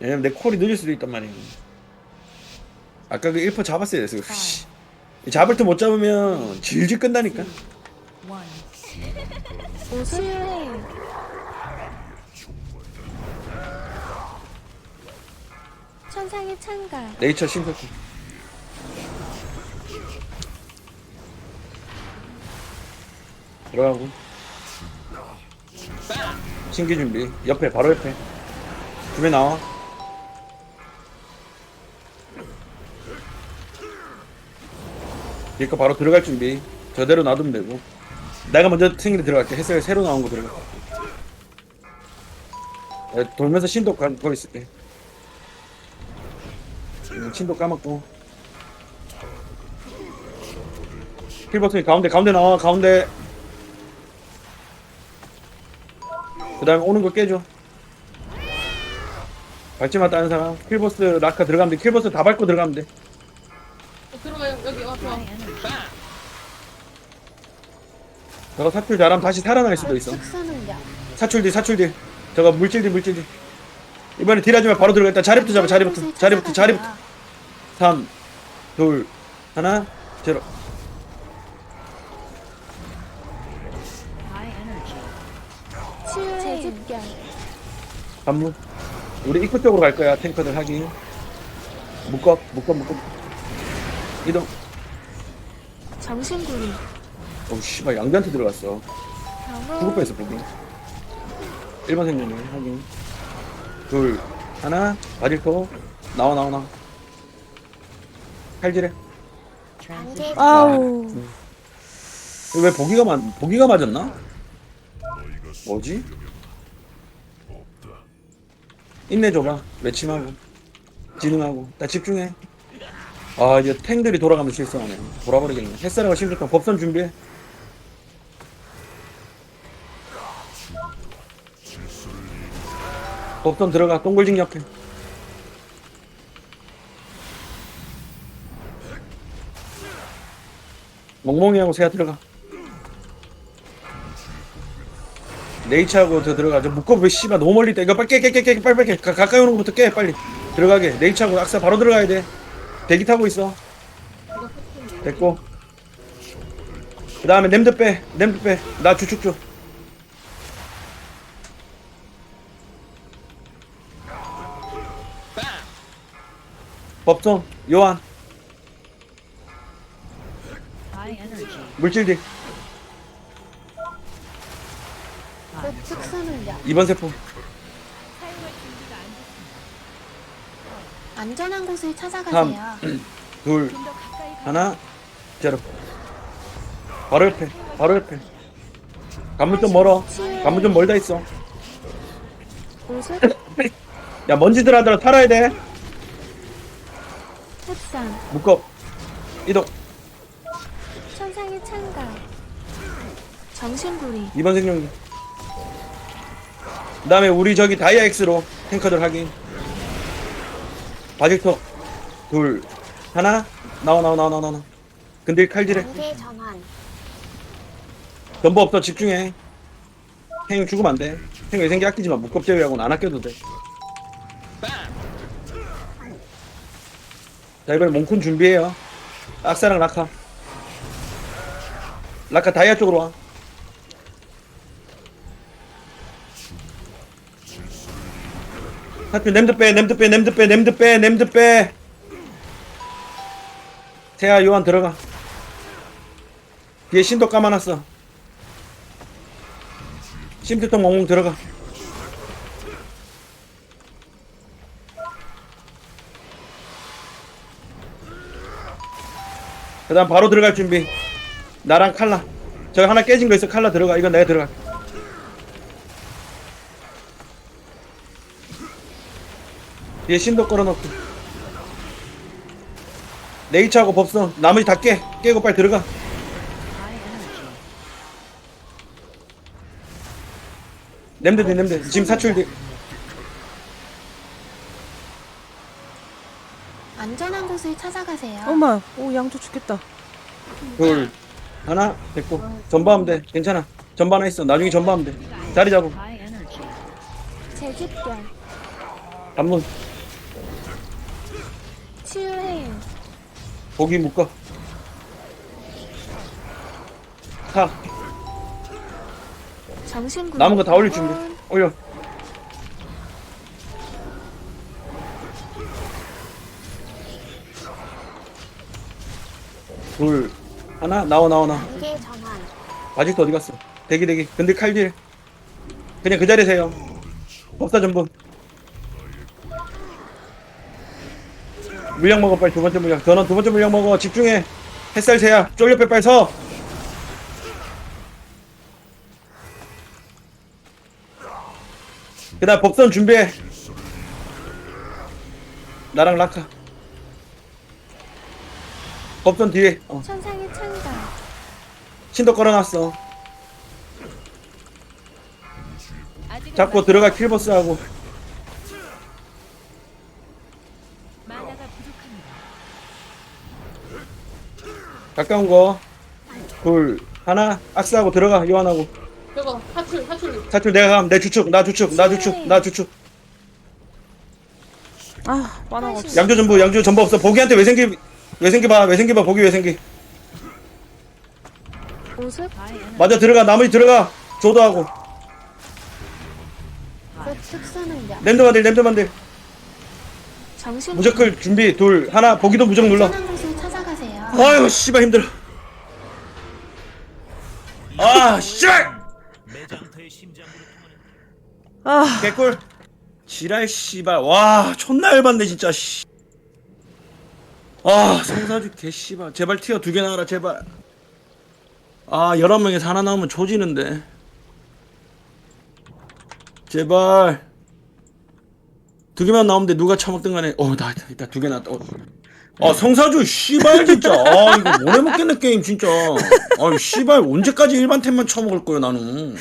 왜냐면 내 콜이 늦을 수도 있단 말이야. 아까 그 1퍼 잡았어야 됐어. 씨. 잡을 때 못 잡으면 질질 끈다니까. 오수해. 천상의 창가. 네이처 심석기. 들어가고. 신기 준비. 옆에 바로 옆에. 두배 나와. 얘거 바로 들어갈 준비. 저대로 놔두면 되고. 내가 먼저 생일에 들어갈게. 햇살 새로 나온 거 들어가. 야, 돌면서 신도 가고 있을게. 음, 신도 까먹고. 킬 버튼이 가운데 가운데 나와 가운데. 그 다음에 오는 거 깨줘. 밟지 마 다른 사람. 킬보스 라카 들어가면 돼. 킬보스 다 밟고 들어가면 돼. 저거 사출 잘하면 다시 살아날 수도 있어. 특수능력. 사출딜 사출딜. 저거 물질딜 물질딜. 이번에 딜하지 마 바로 들어가. 일단 자리부터 잡아 자리부터 자리부터 자리부터. 3, 2, 하나, 제로. 반문. 우리 입구 쪽으로 갈 거야 탱커들 하기. 묶어 묶어 묶어. 이동. 정신구리. 어우 씨발 양자한테 들어갔어. 죽을. 뻔했어 보기 1번 생존이 확인. 둘 하나 바질코 나와 나와 나와. 칼질해. 안개. 아우. 왜 보기가 맞 보기가 맞았나? 뭐지? 인내줘봐. 매침하고. 진흥하고. 나 집중해. 아 이제 탱들이 돌아가면 실수하네. 돌아버리겠네. 햇살하고 심각한 법선 준비해 법선 들어가 옆에 멍멍이하고 새야 들어가. 네이처하고 더 들어가. 저 묶어 왜 씨발 너무 멀리 있다. 이거 빨리 깨깨깨깨 빨리 빨리 깨. 가, 가까이 오는 것부터 깨 빨리. 들어가게. 네이처하고 악사 바로 들어가야 돼. 대기 타고 있어. 됐고. 그 다음에 냄드 빼. 냄드 빼나 주축 줘 법정 요한. 곧 특수능력. 2번 세포. 안전한 곳을 찾아가세요. 둘 하나 제로. 바로 옆에 바로 옆에. 관문 좀 멀어. 관문 좀 멀다 있어. 야 먼지들 하더라 살아야 돼 흡상. 묶어. 이동. 천상의 창가. 정신구리. 2번 생존기 그 다음에 우리 저기 다이아 X로 탱커들 확인. 바질토 둘. 하나. 나와 나와 나와 나와 나와. 근데 칼질해. 안개 전환. 전부 없어. 집중해. 탱 죽으면 안돼. 탱 외생기 아끼지 마. 묶업 제외하고는 안 아껴도 돼 자 이번에 몽쿤 준비해요. 악사랑 라카. 라카 다이아 쪽으로 와. 하트 냄드 빼 냄드 빼 냄드 빼 냄드 빼 냄드 빼. 태아 요한 들어가. 뒤에 신도 까마놨어. 심트통 멍멍 들어가 그 다음 바로 들어갈 준비. 나랑 칼라. 저기 하나 깨진 거 있어. 칼라 들어가. 이건 내가 들어가. 뒤에 신도 걸어놓고. 네이처하고 법성 나머지 다 깨. 깨고 빨리 들어가. 냄새 돼 냄새. 지금 사출돼 안전한 곳을 찾아가세요. 엄마 오 양조 죽겠다. 둘 하나 됐고. 전부하면 돼. 괜찮아. 전부 하나 있어. 나중에 전부하면 돼. 자리 잡고 제집결. 단문. 치유해요. 거기 묶어. 타. 정신구. 남은 거 다 올릴 준비. 올려 하나? 나와 나와 나와. 이게 전환. 아직도 어디 갔어? 대기 대기. 근데 칼질. 그냥 그 자리에서 해요. 법사 전부 물량 먹어 빨리. 두 번째 물량 전원 두 번째 물량 먹어. 집중해. 햇살 새야. 쫄려 빼 빨리 서. 그다음 법선 준비해. 나랑 라카 법선 뒤에. 어. 천상의. 신도 걸어놨어. 잡고 들어가 킬버스하고. 가까운 거둘 하나. 악스하고 들어가 요한하고. 저거 사출 사출. 사출 내가 가면 내 주축 나 주축 나 주축 나 주축. 아 만화가 없어. 양조 전부 양조 전부 없어. 보기한테 외생기 외생기 봐 외생기 봐. 보기 외생기 우습. 맞아 들어가. 나머지 들어가. 조도하고. 곧 특수능력. 랜드만들 랜드만들. 정신. 무적클 준비 둘 하나. 보기도 무적 눌러. 안전한 곳을 찾아가세요. 아유 씨발 힘들어. 아 씨발! 아. 개꿀. 지랄 씨발. 와 존나 열받네 진짜 씨. 아 성사주 개 씨발. 제발 티어 두 개 나와라 제발 아 열한 명에서 하나 나오면 조지는데. 제발. 두 개만 나오면 돼. 누가 처먹든 간에. 어나 일단 두개 나왔다. 어. 아 성사주 씨발 진짜. 아 이거 못 해먹겠네 게임 진짜. 아 씨발 언제까지 일반 템만 처먹을 거야 나는